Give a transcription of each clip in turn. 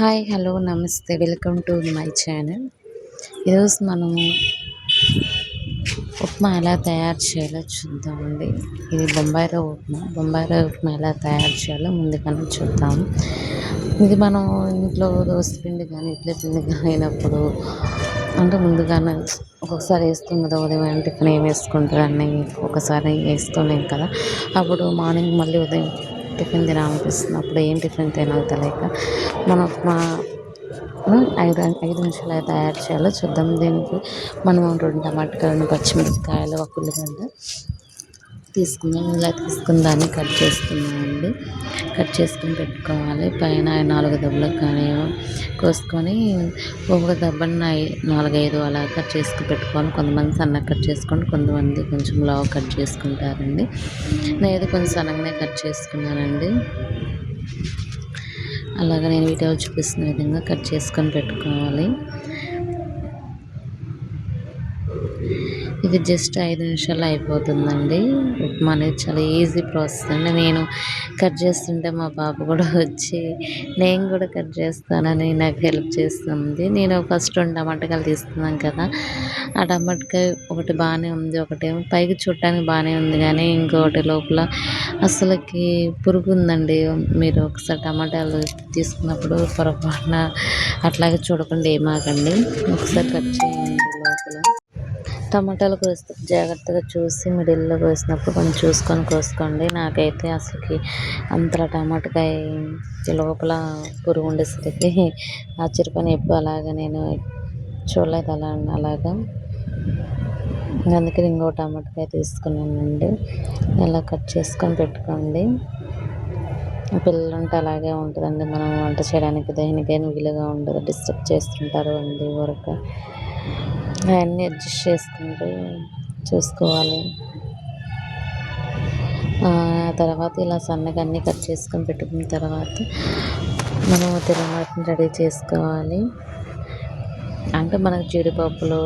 Hi hello నమస్తే welcome to my channel. ఈరోజు మనము ఉప్మా ఎలా తయారు చేయాలో చూద్దామండి. ఇది బొంబాయిలో ఉప్మా. బొంబాయి ఉప్మా ఎలా తయారు చేయాలో ముందుగానే చూద్దాము ఇది మనం ఇంట్లో దోశ పిండి కానీ ఇడ్లీ పిండి కానీ అయినప్పుడు అంటే ముందుగానే ఒక్కొక్కసారి వేస్తాం కదా ఉదయం టిఫిన్ ఏం వేసుకుంటారని ఒకసారి వేస్తున్నాం కదా. అప్పుడు మార్నింగ్ మళ్ళీ ఉదయం టిఫిన్ తినాలనిపిస్తుంది. అప్పుడు ఏం టిఫిన్ తినాలి తెలియక మన మా ఐదు ఐదు నిమిషాలు అయితే తయారు చేయాలో చూద్దాం. దీనికి మనం రెండు టమాటకాయలు పచ్చిమిరపకాయలు ఒక ఉల్లిగడ్డ తీసుకుందాం. ఇలా తీసుకుని దాన్ని కట్ చేసుకున్నామండి కట్ చేసుకుని పెట్టుకోవాలి. పైన నాలుగు దెబ్బలు కానీ కోసుకొని ఒక దెబ్బని నాలుగైదు అలా కట్ చేసుకుని పెట్టుకోవాలి. కొంతమంది సన్నగా కట్ చేసుకోండి కొంతమంది కొంచెం లావు కట్ చేసుకుంటారండి. నేను కొంచెం సన్నగానే కట్ చేసుకున్నానండి. అలాగ నేను వీడియోలో చూపిస్తున్న విధంగా కట్ చేసుకొని పెట్టుకోవాలి. ఇది జస్ట్ ఐదు నిమిషాల్లో అయిపోతుందండి. ఉప్మా అనేది చాలా ఈజీ ప్రాసెస్ అండి. నేను కట్ చేస్తుంటే మా పాప కూడా వచ్చి నేను కూడా కట్ చేస్తానని నాకు హెల్ప్ చేస్తుంది. నేను ఫస్ట్ రెండు టమాటకాయలు తీసుకున్నాను కదా ఆ టమాటకాయ ఒకటి బాగానే ఉంది ఒకటేమో పైకి చూడటానికి బాగానే ఉంది కానీ ఇంకొకటి లోపల అసలుకి పురుగు ఉందండి. మీరు ఒకసారి టమాటాలు తీసుకున్నప్పుడు పొరపాటున అట్లాగే చూడకుండా ఏమాకండి ఒకసారి కట్ చేయండి లోపల. టమాటాలు కోస్తే. జాగ్రత్తగా చూసి మిడిల్లో కోసినప్పుడు కొంచెం చూసుకొని కోసుకోండి. నాకైతే అసలుకి అంతలా టమాటకాయ లోపల పురుగు ఉండేసరికి ఆశ్చర్యపోయిన ఎప్పుడు అలాగా నేను చూడలేదు అలా అలాగా. అందుకని ఇంకో టమాటకాయ తీసుకున్నానండి. ఇలా కట్ చేసుకొని పెట్టుకోండి. పిల్లలు ఉంటే అలాగే ఉంటుందండి. మనం వంట చేయడానికి దేనికైనా వీలుగా ఉండదు. డిస్టర్బ్ చేస్తుంటారు అండి ఊరక. అవన్నీ అడ్జస్ట్ చేసుకుంటూ చూసుకోవాలి. తర్వాత ఇలా సన్నగా అన్నీ కట్ చేసుకొని పెట్టుకున్న తర్వాత మనం తిరగమాతను రెడీ చేసుకోవాలి. అంటే మనకు జీడిపప్పులు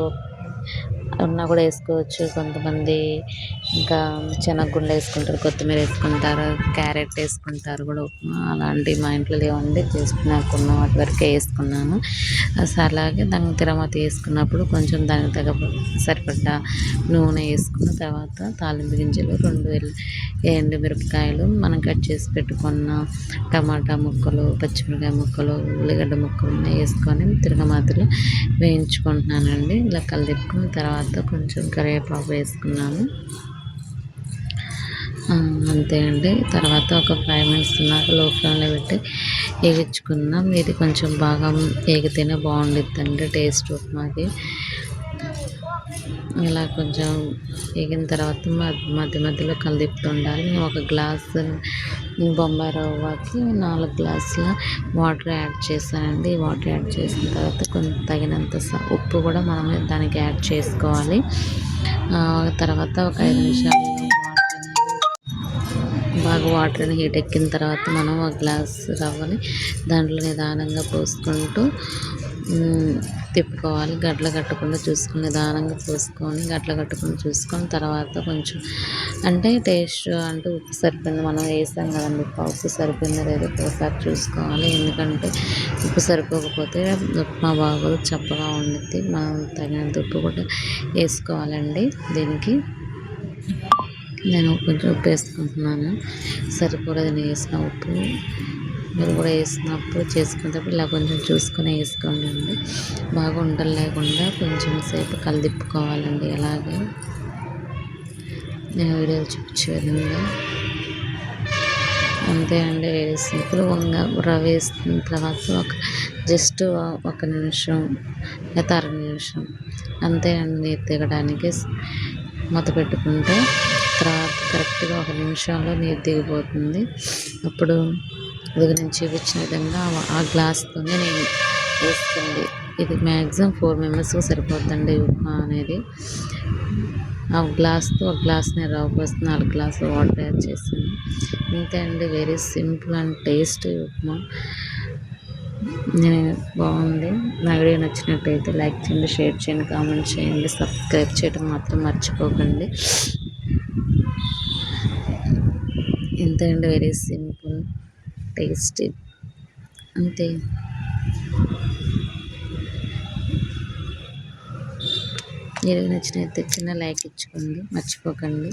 ఉన్నా కూడా వేసుకోవచ్చు. కొంతమంది ఇంకా శనగగుండ వేసుకుంటారు కొత్తిమీర వేసుకుంటారు క్యారెట్ వేసుకుంటారు కూడా. ఉప్మా అలాంటివి మా ఇంట్లో లేవండి జస్ట్ నాకున్న వాటి వరకే వేసుకున్నాను. అలాగే దాని తిరమత వేసుకున్నప్పుడు కొంచెం దానికి తగ్గ సరిపడ్డ నూనె వేసుకున్న తర్వాత తాలింపు గింజలు రెండు ఎండు మిరపకాయలు మనం కట్ చేసి పెట్టుకున్న టమాటా ముక్కలు పచ్చిమిరకాయ ముక్కలు ఉల్లిగడ్డ ముక్కలు వేసుకొని తిరగమాతలు వేయించుకుంటున్నానండి. ఇలా కలిపుకున్న తర్వాత కొంచెం కరివేపాకు వేసుకున్నాను. అంతే అండి. తర్వాత ఒక ఫైవ్ మినిట్స్ ఉన్నాక లో ఫ్లేమ్లో పెట్టి వేగించుకున్నాం ఇది కొంచెం బాగా వేగితేనే బాగుండిద్దండి టేస్ట్ ఉప్మాకి ఇలా కొంచెం వేగిన తర్వాత మధ్య మధ్యలో కలిదిప్పుతూ ఉండాలి. ఒక గ్లాస్ బొంబాయి రవ్వకి నాలుగు గ్లాసుల వాటర్ యాడ్ చేశానండి. వాటర్ యాడ్ చేసిన తర్వాత కొంచెం తగినంత ఉప్పు కూడా మనమే దానికి యాడ్ చేసుకోవాలి. తర్వాత ఒక ఐదు నిమిషాలు బాగా వాటర్ హీట్ ఎక్కిన తర్వాత మనం ఒక గ్లాస్ రవ్వని దాంట్లో నిదానంగా పోసుకుంటూ తిప్పుకోవాలి. గడ్డలు కట్టకుండా చూసుకుని నిదానంగా పోసుకొని గడ్డలు కట్టకుండా చూసుకొని తర్వాత కొంచెం అంటే టేస్ట్ అంటే ఉప్పు సరిపోయింది. మనం వేసాం కదండి. ఉప్పు ఉప్పు సరిపోయిందో లేదో ఒకసారి చూసుకోవాలి. ఎందుకంటే ఉప్పు సరిపోకపోతే ఉప్మా బాగోదు చప్పగా ఉండిద్ది. మనం తగినంత ఉప్పు కూడా వేసుకోవాలండి. దీనికి నేను కొంచెం ఉప్పు వేసుకుంటున్నాను. సరిపోలేదు నేను వేసిన ఉప్పు. మీరు కూడా వేసినప్పుడు చేసుకునేటప్పుడు ఇలా కొంచెం చూసుకుని వేసుకోండి అండి. బాగా ఉండలు లేకుండా కొంచెం సేపు కలిదిప్పుకోవాలండి అలాగే నేను వీడియోలు చూపించే విధంగా అంతే అండి వెరీ సింపుల్ వంగ రవ్వ వేసిన తర్వాత ఒక జస్ట్ ఒక నిమిషం లేదా అర నిమిషం అంతే అండి నీరు దిగడానికి మూత పెట్టుకుంటే తర్వాత కరెక్ట్గా ఒక నిమిషంలో నీరు దిగిపోతుంది. అప్పుడు ఇది నేను చూపించిన విధంగా ఆ గ్లాస్తోనే నేను వేస్తుంది. ఇది మ్యాక్సిమం ఫోర్ మెంబర్స్కి సరిపోతుందండి ఉప్మా అనేది. ఆ గ్లాస్తో ఒక గ్లాస్ నేను రవ్వ పోసి నాలుగు గ్లాసులు వాటర్ యాడ్ చేసాను ఇంతే అండి very simple and tasty upma. నేను బాగుంది. నా వీడియో నచ్చినట్టయితే లైక్ చేయండి షేర్ చేయండి కామెంట్ చేయండి సబ్స్క్రైబ్ చేయడం మాత్రం మర్చిపోకండి. ఇంతే అండి వెరీ సింపుల్ టేస్టీ అంతే వీడియో నచ్చినట్టు చిన్న లైక్ ఇచ్చుకోండి. మర్చిపోకండి.